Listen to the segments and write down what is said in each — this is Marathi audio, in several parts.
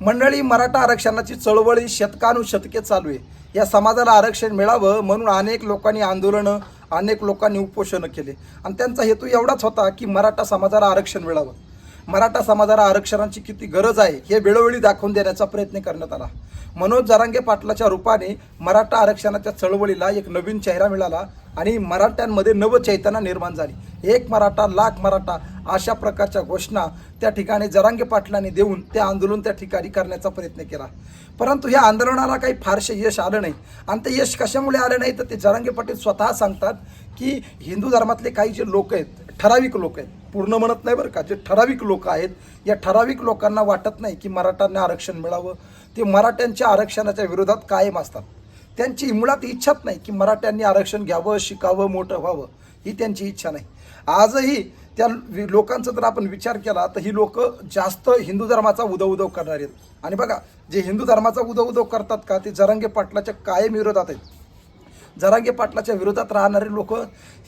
मंडळी मराठा आरक्षणाची चळवळ ही शतकानुशतके चालू आहे. या समाजाला आरक्षण मिळावं म्हणून अनेक लोकांनी आंदोलनं अनेक लोकांनी उपोषणं केले. आणि त्यांचा हेतू एवढाच होता की मराठा समाजाला आरक्षण मिळावं. मराठा समाजाला आरक्षणाची किती गरज आहे हे वेळोवेळी दाखवून देण्याचा प्रयत्न करण्यात आला. मनोज जरांगे पाटलाच्या रूपाने मराठा आरक्षणाच्या चळवळीला एक नवीन चेहरा मिळाला आणि मराठ्यांमध्ये नवचैतना निर्माण झाली. एक मराठा लाख मराठा अशा प्रकारच्या घोषणा त्या ठिकाणी जरांगे पाटलांनी देऊन ते आंदोलन त्या ठिकाणी करण्याचा प्रयत्न केला. परंतु या आंदोलनाला काही फारसे यश आलं नाही. आणि ते यश कशामुळे आलं नाही? तर ते जरांगे पाटील स्वतः सांगतात की हिंदू धर्मातले काही जे लोक आहेत ठराविक लोक आहेत पूर्ण म्हणत नाही बरं का जे ठराविक लोक आहेत या ठराविक लोकांना वाटत नाही की मराठ्यांना आरक्षण मिळावं. ते मराठ्यांच्या आरक्षणाच्या विरोधात कायम असतात. त्यांची मुळात इच्छाच नाही की मराठ्यांनी आरक्षण घ्यावं शिकावं मोठं व्हावं. ही त्यांची इच्छा नाही. आजही त्या वि- लोकांचा जर आपण विचार केला तर ही लोक जास्त हिंदू धर्माचा उदो उदो करणार आहेत. आणि बघा जे हिंदू धर्माचा उदो उदो करतात का ते जरांगे पाटलाच्या कायम विरोधात आहेत. जरांगे पाटलाच्या विरोधात राहणारे लोक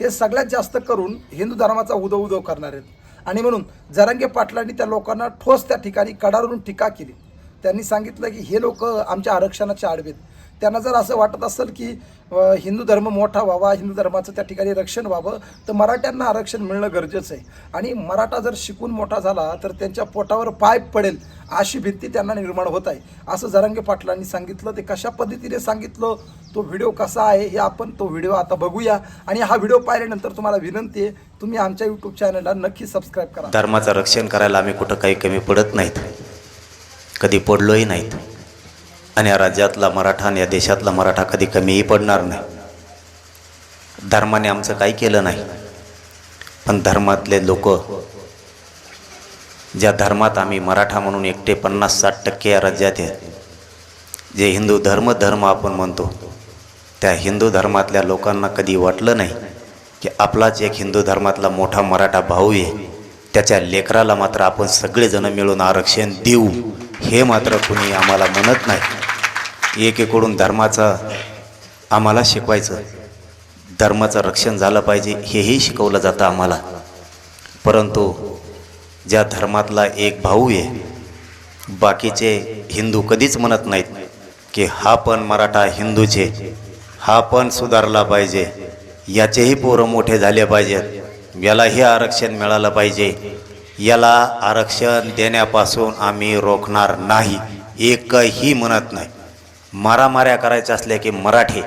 हे सगळ्यात जास्त करून हिंदू धर्माचा उदो उदो करणार आहेत. आणि म्हणून जरांगे पाटलांनी त्या लोकांना ठोस त्या ठिकाणी कडारून टीका केली. त्यांनी सांगितलं की हे लोक आमच्या आरक्षणाच्या आडवेत. त्यांना जर असं वाटत असेल की हिंदू धर्म मोठा व्हावा हिंदू धर्माचं त्या ठिकाणी रक्षण व्हावं तर मराठ्यांना आरक्षण मिळणं गरजेचं आहे. आणि मराठा जर शिकून मोठा झाला तर त्यांच्या पोटावर पाय पडेल अशी भीती त्यांना निर्माण होत आहे. असं जरांगे पाटलांनी सांगितलं ते कशा पद्धतीने सांगितलं तो व्हिडिओ कसा आहे हे आपण तो व्हिडिओ आता बघूया. आणि हा व्हिडिओ पाहिल्यानंतर तुम्हाला विनंती आहे तुम्ही आमच्या यूट्यूब चॅनलला नक्की सबस्क्राईब करा. धर्माचं रक्षण करायला आम्ही कुठं काही कमी पडत नाहीत. कधी पडलोही नाहीत. आणि या राज्यातला मराठा आणि या देशातला मराठा कधी कमीही पडणार नाही. धर्माने आमचं काही केलं नाही. पण धर्मातले लोक ज्या धर्मात आम्ही मराठा म्हणून एकटे पन्नास साठ टक्के या राज्यात आहेत जे हिंदू धर्म धर्म आपण म्हणतो त्या हिंदू धर्मातल्या लोकांना कधी वाटलं नाही की आपलाच एक हिंदू धर्मातला मोठा मराठा भाऊ आहे. त्याच्या लेकराला मात्र आपण सगळेजण मिळून आरक्षण देऊ. हे मात्र कुणी आम्हाला म्हणत नाही. एकीकडून धर्माचं आम्हाला शिकवायचं. धर्माचं रक्षण झालं पाहिजे हेही शिकवलं जातं आम्हाला. परंतु ज्या धर्मातला एक भाऊ आहे बाकीचे हिंदू कधीच म्हणत नाहीत की हा पण मराठा हिंदूचे हा पण सुधारला पाहिजे याचेही पोरं मोठे झाले पाहिजेत यालाही आरक्षण मिळालं पाहिजे. याला आरक्षण देण्यापासून आम्ही रोखणार नाही एकही म्हणत नाही. मारामाऱ्या करायच्या असल्या की मराठी.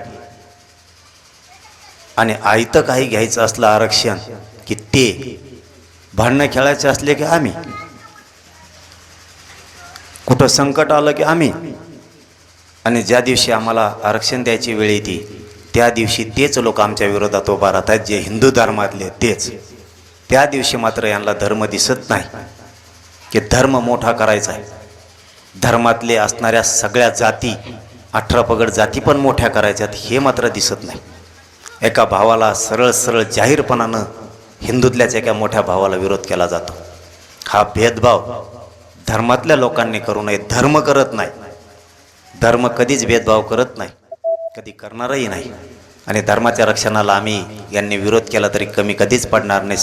आणि आयतं काही घ्यायचं असलं आरक्षण की ते. भांडणं खेळायचे असले की आम्ही. कुठं संकट आलं की आम्ही. आणि ज्या दिवशी आम्हाला आरक्षण द्यायची वेळ येते त्या दिवशी तेच लोक आमच्या विरोधात उभा राहतात जे हिंदू धर्मातले तेच. त्या दिवशी मात्र यांना धर्म दिसत नाही. की धर्म मोठा करायचा आहे. धर्मातले असणाऱ्या सगळ्या जाती अठरा पगड जाती पण मोठ्या करायच्यात हे मात्र दिसत नाही. एका भावाला सरळ सरळ जाहीरपणानं हिंदूतल्याच एका मोठ्या भावाला विरोध केला जातो. हा भेदभाव धर्मातल्या लोकांनी करू नये. धर्म करत नाही. धर्म कधीच भेदभाव करत नाही. कधी करणारही नाही. आणि धर्माच्या रक्षणाला आम्ही यांनी विरोध केला तरी कमी कधीच पडणार नाही.